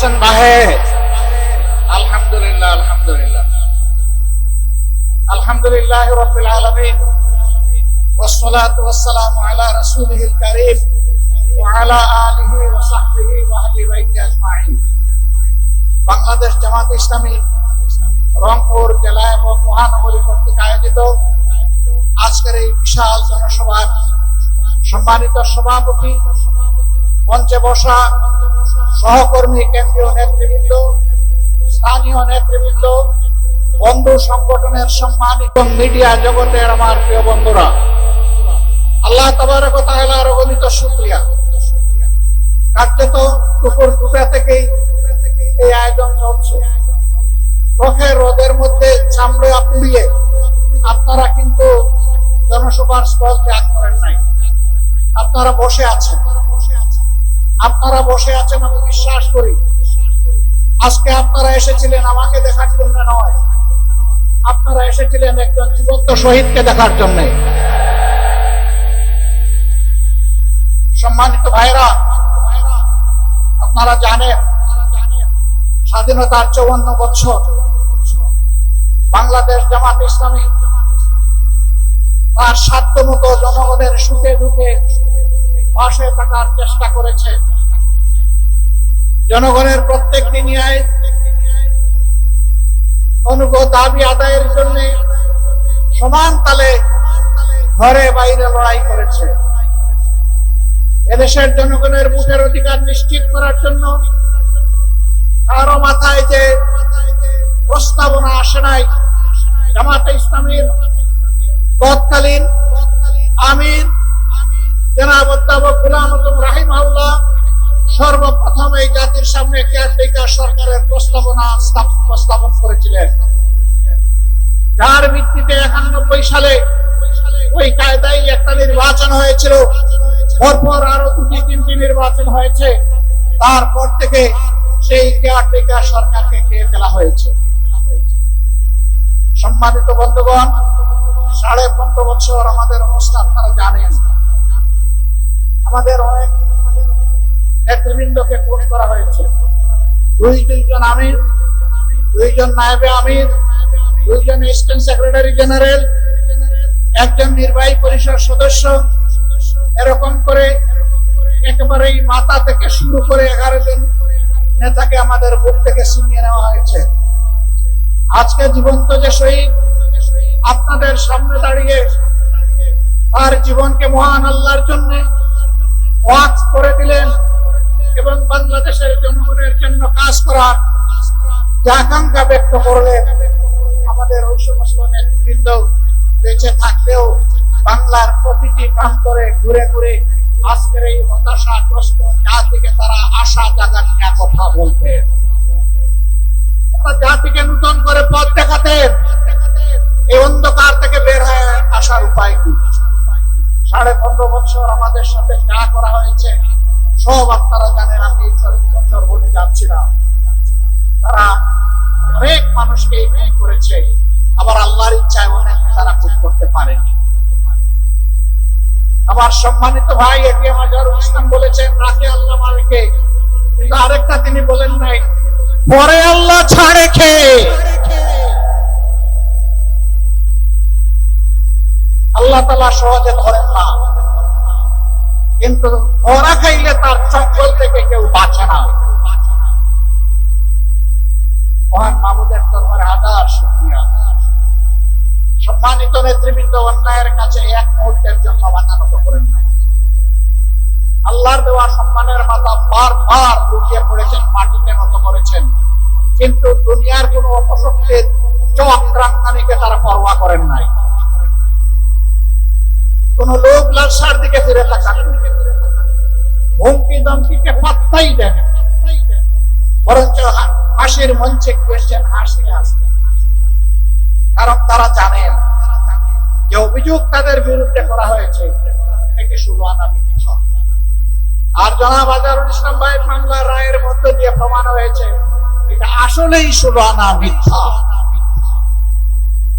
কেমন আছেন ভাই আলহামদুলিল্লাহ আলহামদুলিল্লাহ আলহামদুলিল্লাহ রবিল আলমিন والصلاة والسلام على رسوله الكريم وعلى آله وصحبه وأهل بيته أجمعين বাংলাদেশ জামাত ইসলামী রংপুর জেলা এবং মহানগরী কর্তৃক আয়োজিত আজকের এই বিশাল জনসভার সম্মানিত সভাপতি মঞ্চে বসা সহকর্মী, কেন্দ্রীয় নেতৃবৃন্দ, স্থানীয় নেতৃবৃন্দ, বন্ধু সংগঠনের সম্মানিত মিডিয়া জগতের আমার প্রিয় বন্ধুরা, আল্লাহ তাবারক ওয়া তাআলার অগণিত শুকরিয়া। কার্যত দুপুর দুটা থেকেই এই আয়োজন চলছে। চোখের রোদের মধ্যে চামড়া পুড়িয়ে আপনারা কিন্তু জনসভার স্থল ত্যাগ করেন নাই। আপনারা বসে আছেন। আপনারা বসে আছেন, আমি বিশ্বাস করি। আজকে আপনারা এসেছিলেন, আমাকে দেখার জন্য নয়। আপনারা এসেছিলেন একজন জীবন্ত শহীদকে দেখার জন্য। সম্মানিত ভাইরা আপনারা জানেন, স্বাধীনতার চৌবন্ন বছর। বাংলাদেশ জামাত ইসলামী তার সাধ্য মতো জনগণের সুখে দুঃখে পাশে থাকার চেষ্টা করেছে। জনগণের প্রত্যেকটি ন্যায় অনুগ দাবি আদায়ের জন্য সমান তালে ঘরে বাইরে লড়াই করেছে। এদেশের জনগণের মুখের অধিকার নিশ্চিত করার জন্য কারও মাথায় যে প্রস্তাবনা আসে নাই, জামাতে ইসলামীর তৎকালীন আমির জনাব অধ্যাপক গুলাম রাহিম আল্লাহ সর্বপ্রথম এই জাতির সামনে কেয়ারটেকার সরকারের প্রস্তাবনা উপস্থাপন করেছিলেন। যার ভিত্তিতে একানব্বই সালে ওই কায়দায় একটা নির্বাচন হয়েছিল। পরপর আরও দুটি তিনটি নির্বাচন হয়েছে। তারপর থেকে সেই কেয়ারটেকার সরকারকে খেয়ে ফেলা হয়েছে। সম্মানিত বন্ধুগণ, সাড়ে পনেরো বছর আমাদের অবস্থা আপনারা জানেন। আমাদের অনেক নেতৃবৃন্দকে ফোন করা হয়েছে। দুই দুইজন আমির, দুইজন নায়েবে আমির, দুইজন অ্যাসিস্ট্যান্ট সেক্রেটারি জেনারেল একজন নির্বাহী পরিষদ সদস্য। এরকম করে একেবারেই মাথা থেকে শুরু করে এগারো জন নেতাকে আমাদের বুক থেকে শুনিয়ে নেওয়া হয়েছে। আজকে জীবন্ত যে শহীদ, আপনাদের সামনে দাঁড়িয়ে তার জীবনকে মহান আল্লাহর জন্য ওয়াক করে দিলেন। এবং বাংলাদেশের জনগণের জন্য কাজ করার যে আকাঙ্ক্ষা ব্যক্ত করলেন আমাদের ওই সমস্ত নেতৃবৃন্দ বেঁচে থাকলেও বাংলার প্রতিটি প্রান্তরে ঘুরে ঘুরে আজকের এই হতাশাগ্রস্ত জাতিকে তারা আশা জাগার নিয়ে কথা বলতেন জাতিকে নূতন করে পথ দেখাতেন এই অন্ধকার থেকে বের হয়ে আসার উপায় কি? সাড়ে পনেরো বছর আমাদের সাথে যা করা হয়েছে সব আপনারা জানেন, আমি এই বছর বলে যাচ্ছিলাম তারা অনেক মানুষকে খুন করেছে। আবার আল্লাহর ইচ্ছায় অনেক তারা খুন করতে পারেনি। আমার সম্মানিত ভাই এটিএম আজহারুল ইসলাম বলেছেন, রাখে আল্লাহ মালিকে কিন্তু আরেকটা তিনি বলেন নাই, পরে আল্লাহ ছাড়ে খেয়ে আল্লাহ তালা সহজে ধরেন না। কিন্তু ধরা খাইলে তার চক্কল থেকে কেউ বাঁচে না। সম্মানিত নেতৃবৃন্দ, অন্যায়ের কাছে এক মুহূর্তের জন্য বাঁচানত করেন আল্লাহর দেওয়া সম্মানের মাথা বার বার লুকিয়ে পড়েছেন, মাটিতে নত করেছেন। কিন্তু দুনিয়ার কোন অপশক্তির চক্রাঙ্কানিকে তারা পরোয়া করেন নাই। কোন লোক লালসার দিকে ফিরে তাকান হুমকি দমকিকে পাত্তাই দেন বরঞ্চ হাসির মঞ্চে গিয়েছেন হাসি হাসতে কারণ তারা জানেন যে অভিযোগ তাদের বিরুদ্ধে করা হয়েছে। এটি ষোলো আনা আর জনাব আজারুল ইসলাম ভাই মামলার রায়ের মধ্য দিয়ে প্রমাণ হয়েছে, এটা আসলেই ষোলো আনা মিথ্যা।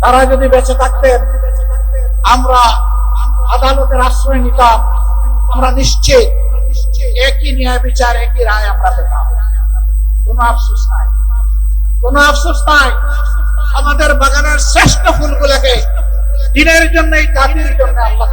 তারা যদি বেঁচে থাকতেন, আমরা আদালতের আশ্রয় নিতাম আমরা নিশ্চিত, একই ন্যায় বিচার, একই রায় আমরা পেতাম। কোনো আফসোস নাই। কোনো আফসোস নাই। আমাদের বাগানের শ্রেষ্ঠ ফুলগুলোকে দিনের জন্য, এই জাতির জন্য আল্লাহ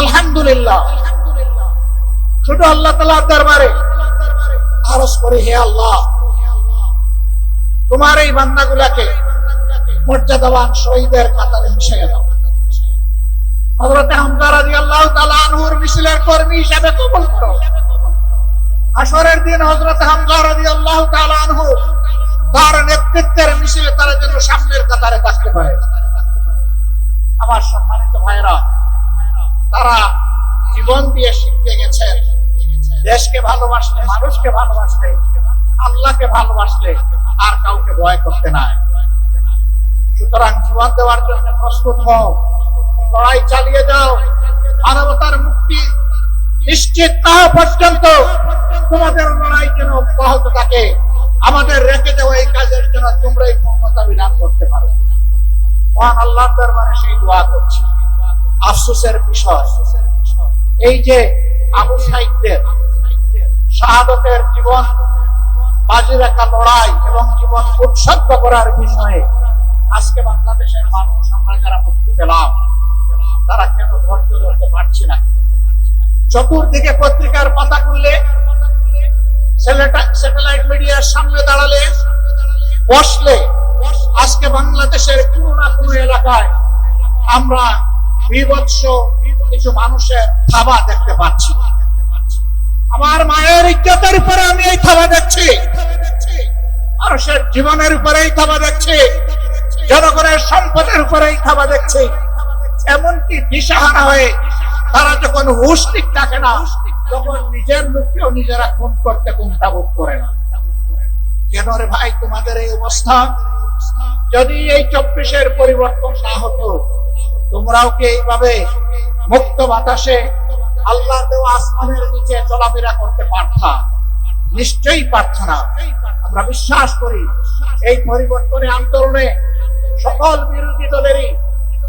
আলহামদুলিল্লাহ। শুধু আল্লাহ তালার দরবারে, আরজ করি হে আল্লাহ, তোমার এই বান্দাগুলাকে মর্যাদাবান শহীদের কাতারে মিশিয়ে দাও। হযরত মিছিলের কর্মী হিসেবে আসরের দিন হযরত তার যেন তারা জীবন দিয়ে শিখতে দেশকে ভালোবাসলে, মানুষকে ভালোবাসলে, আল্লাহকে ভালোবাসলে আর কাউকে ভয় করতে নাই। সুতরাং জীবন দেওয়ার জন্য প্রস্তুত হও। লড়াই চালিয়ে যাও। মানবতার মুক্তি নিশ্চিত না পর্যন্ত তোমাদের লড়াই যেন অব্যাহত থাকে। আমাদের রেখে দেওয়া এই কাজের জন্য তোমরাই ক্ষমতা বিধান করতে পারো। মহান আল্লাহ দরবারে সেই দোয়া করছি। আফসোসের বিষয়, এই যে আবু সাহিত্যের শাহাদতের জীবন, বাজি রাখা লড়াই এবং জীবন উৎসর্গ করার বিনিময়ে আজকে বাংলাদেশের মানুষ আমরা যারা মুক্তি পেলাম তারা কেন ধৈর্য ধরতে পারছি না? চতুর্দিকে পত্রিকার পাতা খুললে স্যাটেলাইট মিডিয়ার সামনে দাঁড়ালে বসলে আজকে বাংলাদেশের কোনো না কোনো এলাকায় আমরা বিভৎস কিছু মানুষের থাবা দেখতে পাচ্ছি। আমার মায়ের ইজ্জতের উপরে আমি এই থাবা দেখছি। মানুষের জীবনের উপরে এই থাবা দেখছি। জনগণের সম্পদের উপরে এই থাবা দেখছি। এমনকি দিশাহারা হয়ে তারা যখন হুশ ঠিক থাকে না, তখন নিজের লোককেও নিজেরা খুন করতে কোনটা বোধ করে না। কেন রে ভাই তোমাদের এই অবস্থা? যদি এই চব্বিশের পরিবর্তন না হতো, তোমরাও কি এইভাবে মুক্ত বাতাসে আল্লাহ আসমানের নিচে চলাফেরা করতে পারতা? নিশ্চয়ই পারত না। আমরা বিশ্বাস করি, এই পরিবর্তনে আন্দোলনে সকল বিরোধী দলেরই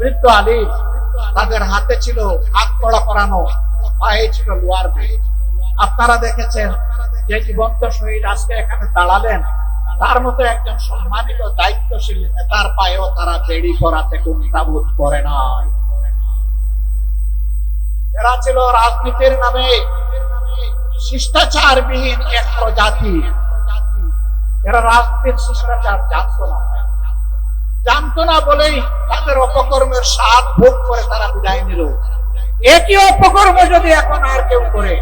বৃদ্ধ আলিম তাদের হাতে ছিল হাত কড়া করানো, পায়ে ছিল লোয়ার বেগ আপনারা দেখেছেন যে জীবন্ত শহীদ আজকে এখানে দাঁড়ালেন। তার মতো একজন সম্মানিত, দায়িত্বশীল নেতার পায়েও তারা বেড়ি করাতে কুণ্ঠাবোধ করে না। এরা ছিল রাজনীতির নামে শিষ্টাচারবিহীন এক প্রজাতি। এরা রাজনীতির শিষ্টাচার জানতো না। জানতো না বলেই তাদের অপকর্মের স্বাদ ভোগ করে তারা বিদায় নিল। একই অপকর্ম যদি এখন আর কেউ করে,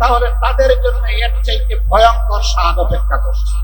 তাহলে তাদের জন্য এর চাইতে ভয়ঙ্কর স্বাদ অপেক্ষা করছে।